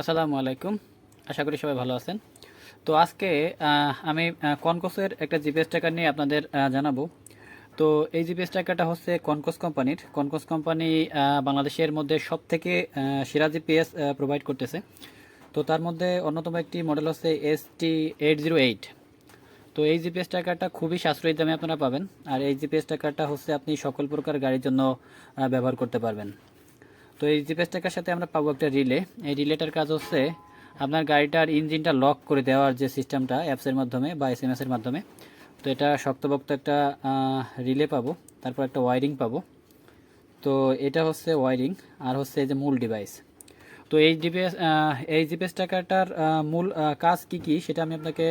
আসসালামু আলাইকুম। আশা করি সবাই ভালো আছেন। তো আজকে আমি কনকসের একটা জিপিএস ট্র্যাকার নিয়ে আপনাদের জানাব। তো এই জিপিএস ট্র্যাকারটা হচ্ছে কনকস কোম্পানির। কনকস কোম্পানি বাংলাদেশের মধ্যে সব থেকে সেরা জিপিএস প্রোভাইড করতেছে। তো তার মধ্যে অন্যতম একটি মডেল হচ্ছে S T eight zero eight তো এই জিপিএস ট্র্যাকারটা খুবই সাশ্রয়ী দামে আপনারা পাবেন। আর এই জিপিএস ট্র্যাকারটা হচ্ছে আপনি সকল প্রকার গাড়ির জন্য ব্যবহার করতে পারবেন। তো এই জিপিএস ট্র্যাকার সাথে আমরা পাবো একটা রিলে। এই রিলেটার কাজ হচ্ছে আপনার গাড়িটার ইঞ্জিনটা লক করে দেওয়ার যে সিস্টেমটা অ্যাপসের মাধ্যমে বা এস এম এসের মাধ্যমে। তো এটা শক্তভক্ত একটা রিলে পাবো, তারপর একটা ওয়ারিং পাবো। তো এটা হচ্ছে ওয়ারিং, আর হচ্ছে এই যে মূল ডিভাইস। তো এই জিপিএস এই জিপিএস ট্র্যাকারটার মূল কাজ কি কি সেটা আমি আপনাকে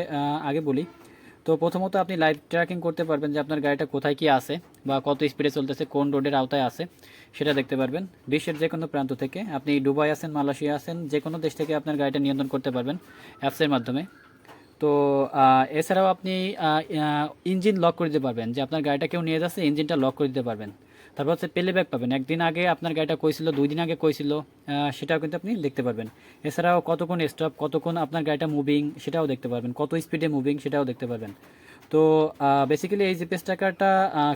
আগে বলি। তো প্রথমত আপনি লাইভ ট্র্যাকিং করতে পারবেন যে আপনার গাড়িটা কোথায় কি আছে বা কত স্পিডে চলতেছে, কোন রোডের আওতায় আছে, সেটা দেখতে পারবেন। বিশ্বের যে কোনো প্রান্ত থেকে আপনি দুবাই আছেন, মালয়েশিয়া আছেন যে কোনো দেশ থেকে আপনার গাড়িটা নিয়ন্ত্রণ করতে পারবেন অ্যাপসের মাধ্যমে। তো এছাড়াও আপনি ইঞ্জিন লক করে দিতে পারবেন যে আপনার গাড়িটা কেউ নিয়ে যাচ্ছে, ইঞ্জিনটা লক করে দিতে পারবেন। তারপর হচ্ছে প্লেব্যাক পাবেন। একদিন আগে আপনার গাড়িটা কইছিল, দুই দিন আগে কইছিল সেটাও কিন্তু আপনি দেখতে পারবেন। এছাড়াও কতক্ষণ স্টপ কতক্ষণ আপনার গাড়িটা মুভিং সেটাও দেখতে পারবেন। কত স্পিডে মুভিং সেটাও দেখতে পারবেন। তো বেসিক্যালি এই জিপিএস ট্র্যাকারটা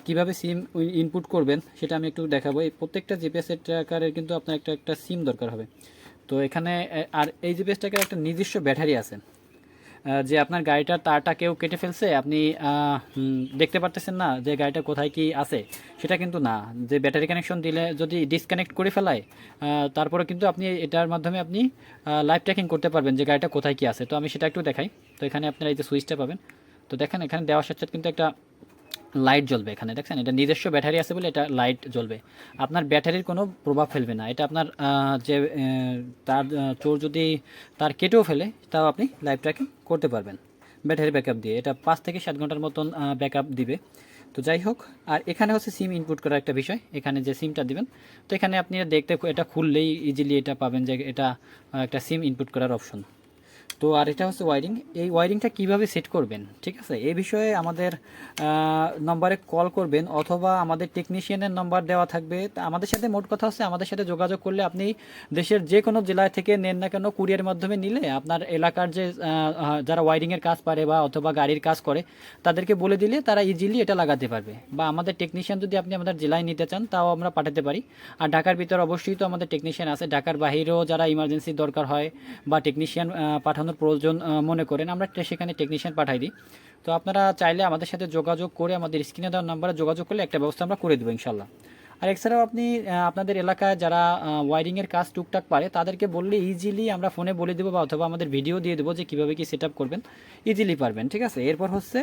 কীভাবে সিম ইনপুট করবেন, সেটা আমি একটু দেখাবো। এই প্রত্যেকটা জিপিএস ট্র্যাকারের কিন্তু আপনার একটা একটা সিম দরকার হবে। তো এখানে আর এই জিপিএস ট্র্যাকার একটা নিজস্ব ব্যাটারি আছে। যে আপনার গাড়িটার তারটা কেউ কেটে ফেলছে, আপনি দেখতে পারতেছেন না যে গাড়িটা কোথায় কি আছে। সেটা কিন্তু না। যে ব্যাটারি কানেকশন দিলে যদি ডিসকানেক্ট করে ফেলায় তারপরে কিন্তু আপনি এটার মাধ্যমে আপনি লাইভ ট্র্যাকিং করতে পারবেন যে গাড়িটা কোথায় কি আছে। তো আমি সেটা একটু দেখাই। তো এখানে আপনারা এই যে সুইচটা পাবেন। তো দেখেন, এখানে দেওয়ার সাথে কিন্তু একটা লাইট জ্বলবে এখানে, দেখছেন? এটা নিজস্ব ব্যাটারি আছে বলে এটা লাইট জ্বলবে। আপনার ব্যাটারির কোনো প্রভাব ফেলবে না। এটা আপনার যে তার চোর যদি তার কেটেও ফেলে, তাও আপনি লাইভ ট্র্যাকিং করতে পারবেন। ব্যাটারি ব্যাকআপ দিয়ে। এটা পাঁচ থেকে সাত ঘণ্টার মতন ব্যাকআপ দিবে। তো যাই হোক, আর এখানে হচ্ছে সিম ইনপুট করার একটা বিষয়। এখানে যে সিমটা দিবেন, তো এখানে আপনি দেখতে, এটা খুললেই ইজিলি এটা পাবেন যে এটা একটা সিম ইনপুট করার অপশন তো আর এটা হচ্ছে ওয়ারিং এই ওয়ারিংটা কীভাবে সেট করবেন? ঠিক আছে? এই বিষয়ে আমাদের নম্বরে কল করবেন অথবা আমাদের টেকনিশিয়ানের নম্বর দেওয়া থাকবে। আমাদের সাথে মোট কথা হচ্ছে আমাদের সাথে যোগাযোগ করলে আপনি দেশের যে কোনো জেলায় থেকে নেন না কেন কুরিয়ার মাধ্যমে নিলে আপনার এলাকার যে যারা ওয়ারিংয়ের কাজ পারে বা অথবা গাড়ির কাজ করে, তাদেরকে বলে দিলে তারা ইজিলি এটা লাগাতে পারবে। বা আমাদের টেকনিশিয়ান যদি আপনি আমাদের জেলায় নিতে চান, তাও আমরা পাঠাতে পারি। আর ঢাকার ভিতর অবশ্যই তো আমাদের টেকনিশিয়ান আছে। ঢাকার বাহিরেও যারা ইমার্জেন্সি দরকার হয় বা টেকনিশিয়ান পাঠানোর প্রয়োজন মনে করেন। আমরা সেখানে টেকনিশিয়ান পাঠাই দিই। তো আপনারা চাইলে আমাদের সাথে যোগাযোগ করে আমাদের স্ক্রিনে দেওয়ার নাম্বারে যোগাযোগ করলে একটা ব্যবস্থা আমরা করে দেবো, ইনশাল্লাহ। আর এছাড়াও আপনি আপনাদের এলাকায় যারা ওয়ারিংয়ের কাজ টুকটাক পারে, তাদেরকে বললে ইজিলি আমরা ফোনে বলে দেবো বা অথবা আমাদের ভিডিও দিয়ে দেবো যে কীভাবে কি সেট করবেন। ইজিলি পারবেন, ঠিক আছে? এরপর হচ্ছে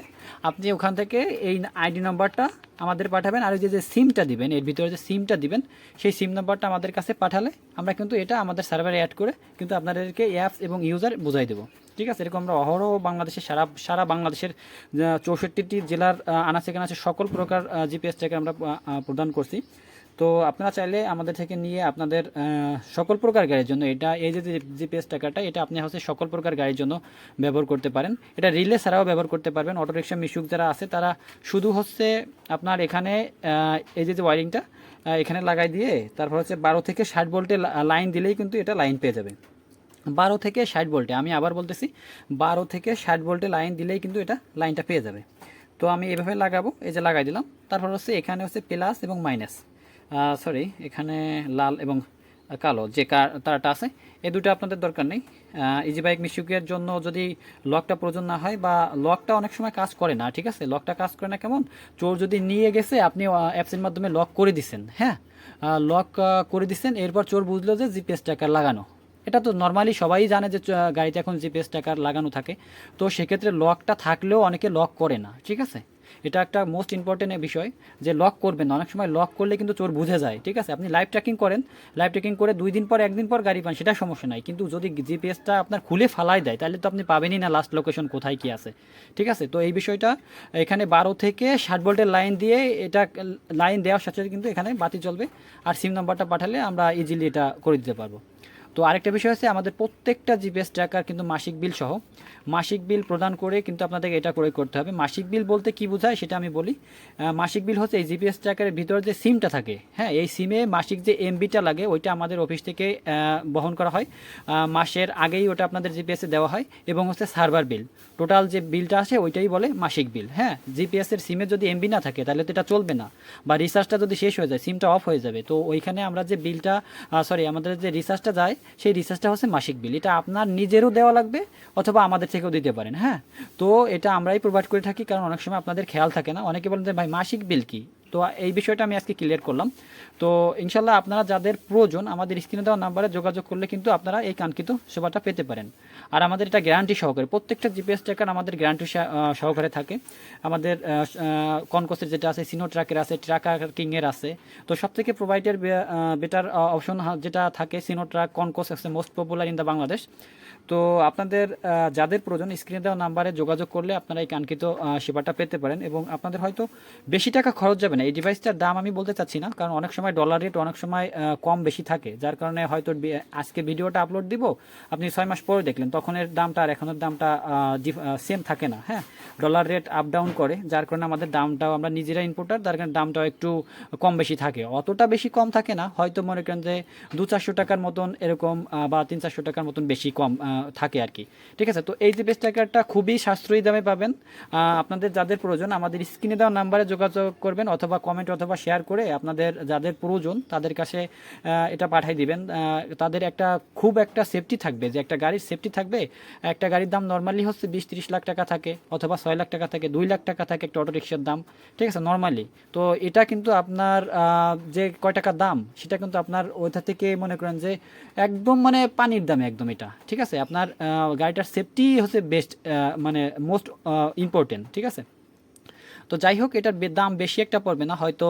আপনি ওখান থেকে এই আইডি নাম্বারটা আমাদের পাঠাবেন, আর যে যে সিমটা দিবেন, এর ভিতরে যে সিমটা দিবেন, সেই সিম নাম্বারটা আমাদের কাছে পাঠালে আমরা কিন্তু এটা আমাদের সার্ভারে অ্যাড করে কিন্তু আপনাদেরকে অ্যাপস এবং ইউজার বোঝাই দেবো, ঠিক আছে? এরকম আমরা অহরহ বাংলাদেশের, সারা সারা বাংলাদেশের চৌষট্টিটি জেলার আনাচে কানাচে সকল প্রকার জিপিএস থেকে আমরা প্রদান করছি। তো আপনারা চাইলে আমাদের থেকে নিয়ে আপনাদের সকল প্রকার গাড়ির জন্য, এটা এই যে জিপিএস টাকাটা, এটা আপনি হচ্ছে সকল প্রকার গাড়ির জন্য ব্যবহার করতে পারেন। এটা রিলে ছাড়াও ব্যবহার করতে পারবেন। অটোরিক্সা মিশুক যারা আছে, তারা শুধু হচ্ছে আপনার এখানে এই যে যে ওয়ারিংটা এখানে লাগাই দিয়ে তারপর হচ্ছে বারো থেকে ষাট ভোল্টে লাইন দিলেই কিন্তু এটা লাইন পেয়ে যাবে বারো থেকে ষাট ভোল্টে আমি আবার বলতেছি, বারো থেকে ষাট ভোল্টে লাইন দিলেই কিন্তু এটা লাইনটা পেয়ে যাবে। তো আমি এভাবে লাগাবো, এই যে লাগাই দিলাম। তারপর হচ্ছে এখানে হচ্ছে প্লাস এবং মাইনাস সরি এখানে লাল এবং কালো যে কার- তারটা আছে এই দুটো আপনাদের দরকার নেই। ইজি বাইক মিশুকের জন্য যদি লকটা প্রয়োজন না হয় বা লকটা অনেক সময় কাজ করে না, ঠিক আছে? লকটা কাজ করে না কেমন? চোর যদি নিয়ে গেছে, আপনি অ্যাপসের মাধ্যমে লক করে দিচ্ছেন হ্যাঁ? লক করে দিচ্ছেন এরপর চোর বুঝলো যে জিপিএস ট্র্যাকার লাগানো। এটা তো নর্মালি সবাই জানে যে গাড়িতে এখন জিপিএস ট্র্যাকার লাগানো থাকে। তো সেক্ষেত্রে লকটা থাকলেও অনেকে লক করে না, ঠিক আছে? এটা একটা মোস্ট ইম্পর্টেন্ট বিষয় যে লক করবেন অনেক সময় লক করলে কিন্তু চোর বুঝে যায়, ঠিক আছে? আপনি লাইভ ট্র্যাকিং করেন লাইভ ট্র্যাকিং করে দুই দিন পর, একদিন পর গাড়ি পান, সেটা সমস্যা নাই। কিন্তু যদি জিপিএসটা আপনার খুলে ফালাই দেয়, তাহলে তো আপনি পাবেনই না লাস্ট লোকেশন কোথায় কি আছে, ঠিক আছে? তো এই বিষয়টা এখানে বারো থেকে ষাট ভোল্টের লাইন দিয়ে এটা লাইন দেওয়ার সাথে সাথে কিন্তু এখানে বাতি চলবে আর সিম নাম্বারটা পাঠালে আমরা ইজিলি এটা করে দিতে পারব। তো আরেকটা বিষয় হচ্ছে আমাদের প্রত্যেকটা জিপিএস ট্র্যাকার কিন্তু মাসিক বিল সহ। মাসিক বিল প্রদান করে কিন্তু আপনাদের এটা ক্রয় করতে হবে। মাসিক বিল বলতে কি বোঝায় সেটা আমি বলি। মাসিক বিল হচ্ছে এই জিপিএস ট্র্যাকারের ভিতরে যে সিমটা থাকে। হ্যাঁ এই সিমে মাসিক যে এমবিটা লাগে, ওইটা আমাদের অফিস থেকে বহন করা হয়। মাসের আগেই ওটা আপনাদের জিপিএসে দেওয়া হয় এবং হচ্ছে সার্ভার বিল টোটাল যে বিলটা আসে, ওইটাই বলে মাসিক বিল হ্যাঁ জিপিএসের সিমে যদি এমবি না থাকে, তাহলে তো এটা চলবে না। বা রিচার্জটা যদি শেষ হয়ে যায় সিমটা অফ হয়ে যাবে। তো ওইখানে আমরা যে বিলটা সরি আমাদের যে রিচার্জটা যায় সেই রিচার্জটা হচ্ছে মাসিক বিল এটা আপনার নিজেরও দেওয়া লাগবে অথবা আমাদের থেকেও দিতে পারেন হ্যাঁ? তো এটা আমরাই প্রোভাইড করে থাকি, কারণ অনেক সময় আপনাদের খেয়াল থাকে না। অনেকে বলেন যে, ভাই, মাসিক বিল কি? তো এই বিষয়টা আমি আজকে ক্লিয়ার করলাম। তো ইনশাল্লাহ আপনারা যাদের প্রয়োজন, আমাদের স্ক্রিনে দেওয়া নাম্বারে যোগাযোগ করলে কিন্তু আপনারা এই কাঙ্ক্ষিত সেবাটা পেতে পারেন। আর আমাদের এটা গ্যারান্টি সহকারে, প্রত্যেকটা জিপিএস ট্র্যাকার আমাদের গ্যারান্টি সহকারে থাকে। আমাদের কনকোসের যেটা আছে সিনো ট্র্যাকের আছে ট্র্যাকার কিংয়ের আছে। তো সব থেকে প্রোভাইডের বেটার অপশন যেটা থাকে সিনো ট্র্যাক কনকোস আছে most popular in the Bangladesh তো আপনাদের যাদের প্রয়োজন স্ক্রিনে দেওয়া নাম্বারে যোগাযোগ করলে আপনারা এই কাঙ্ক্ষিত সেবাটা পেতে পারেন এবং আপনাদের হয়তো বেশি টাকা খরচ যাবে না। এই ডিভাইসটার দাম আমি বলতে চাচ্ছি না, কারণ অনেক সময় ডলার রেট অনেক সময় কম বেশি থাকে। যার কারণে হয়তো আজকে ভিডিওটা আপলোড দিব, আপনি ছয় মাস পরে দেখলেন তখন এর দামটা আর এখনের দামটা সেম থাকে না হ্যাঁ? ডলার রেট আপ ডাউন করে, যার কারণে আমাদের দামটাও আমরা নিজেরা ইম্পোর্টার যার কারণে দামটাও একটু কম বেশি থাকে। অতটা বেশি কম থাকে না, হয়তো মনে করেন যে দু চারশো টাকার মতন এরকম বা তিন চারশো টাকার মতন বেশি কম থাকে আর কি। ঠিক আছে? তো এই জিপিএস ট্র্যাকারটা খুবই সাশ্রয়ী দামে পাবেন। আপনাদের যাদের প্রয়োজন, আমাদের স্ক্রিনে দেওয়া নাম্বারে যোগাযোগ করবেন অথবা কমেন্ট অথবা শেয়ার করে আপনাদের যাদের প্রয়োজন, তাদের কাছে এটা পাঠিয়ে দিবেন। তাদের একটা খুব একটা সেফটি থাকবে। যে একটা গাড়ির সেফটি থাকবে, একটা গাড়ির দাম নর্মালি হচ্ছে বিশ, তিরিশ লাখ টাকা থাকে অথবা ছয় লাখ টাকা থাকে, দুই লাখ টাকা থাকে একটা অটো রিক্সার দাম। ঠিক আছে? নর্মালি তো এটা কিন্তু আপনার যে কয় টাকা দাম, সেটা কিন্তু আপনার ওইটা থেকে মনে করেন যে একদম মানে পানির দামে একদম এটা। ঠিক আছে? আপনার গাড়িটার সেফটি হচ্ছে বেস্ট মানে মোস্ট ইম্পর্টেন্ট ঠিক আছে? তো যাই হোক এটার দাম বেশি একটা পড়বে না, হয়তো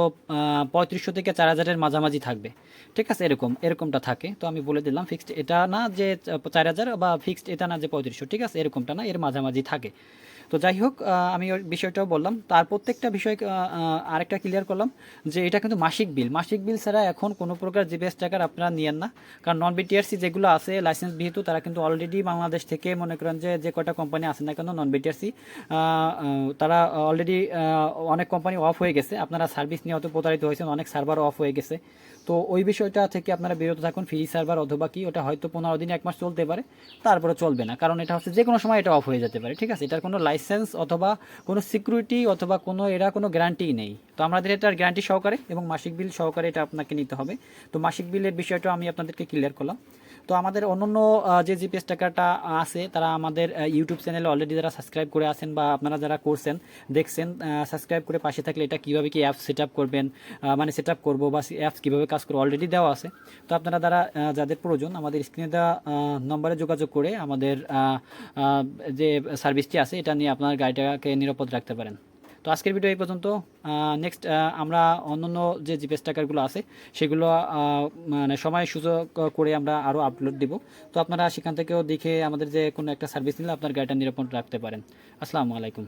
পঁয়ত্রিশশো থেকে চার হাজারের মাঝামাঝি থাকবে। ঠিক আছে? এরকম, এরকমটা থাকে। তো আমি বলে দিলাম ফিক্সড এটা না যে চার হাজার বা ফিক্সড এটা না যে পঁয়ত্রিশশো, ঠিক আছে? এরকমটা না, এর মাঝামাঝি থাকে। তো যাই হোক আমি ওই বিষয়টাও বললাম। তার প্রত্যেকটা বিষয় আরেকটা ক্লিয়ার করলাম যে এটা কিন্তু মাসিক বিল মাসিক বিল ছাড়া এখন কোনো প্রকার জিপিএস টাকার আপনারা নিয়েন না। কারণ নন বিটিআরসি যেগুলো আছে লাইসেন্স বিহিত তারা কিন্তু অলরেডি বাংলাদেশ থেকে মনে করেন যে যে কটা কোম্পানি আছে না কেন non B T R C তারা অলরেডি অনেক কোম্পানি অফ হয়ে গেছে। আপনারা সার্ভিস নিয়ে হয়তো প্রতারিত হয়েছেন, অনেক সার্ভার অফ হয়ে গেছে। তো ওই বিষয়টা থেকে আপনারা বিরত থাকুন ফ্রি সার্ভার অথবা কি, ওটা হয়তো পনেরো দিন, এক মাস চলতে পারে। তারপরে চলবে না, কারণ এটা হচ্ছে যে কোনো সময় এটা অফ হয়ে যেতে পারে, ঠিক আছে? এটার কোনো লাইসেন্স অথবা কোনো সিকিউরিটি অথবা কোনো, এরা কোনো গ্যারান্টি নেই। তো আমাদের এটার গ্যারান্টি সহকারে এবং মাসিক বিল সহকারে এটা আপনাকে নিতে হবে। তো মাসিক বিলের বিষয়টা আমি আপনাদেরকে ক্লিয়ার করলাম। তো আমাদের অন্যান্য যে জিপিএস টাকাটা আছে, তারা আমাদের ইউটিউব চ্যানেলে অলরেডি যারা সাবস্ক্রাইব করে আছেন বা আপনারা যারা করছেন, দেখছেন সাবস্ক্রাইব করে পাশে থাকলে এটা কীভাবে কি অ্যাপ সেট করবেন মানে সেট আপ করব বা অ্যাপস কীভাবে কাজ করব অলরেডি দেওয়া আছে। তো আপনারা যারা যাদের প্রয়োজন, আমাদের স্ক্রিনে দেওয়া নম্বরে যোগাযোগ করে আমাদের যে সার্ভিসটি আছে, এটা নিয়ে আপনার গাড়িটাকে নিরাপদ রাখতে পারেন। তো আজকের ভিডিও এই পর্যন্ত। নেক্সট আমরা অন্যান্য যে জিপিএস টাকারগুলো আছে, সেগুলো মানে সময় সুযোগ করে আমরা আরও আপলোড দিব। তো আপনারা সেখান থেকেও দেখে আমাদের যে কোনো একটা সার্ভিস নিলে আপনার গাড়িটা নিরাপদ রাখতে পারেন। আসসালামু আলাইকুম।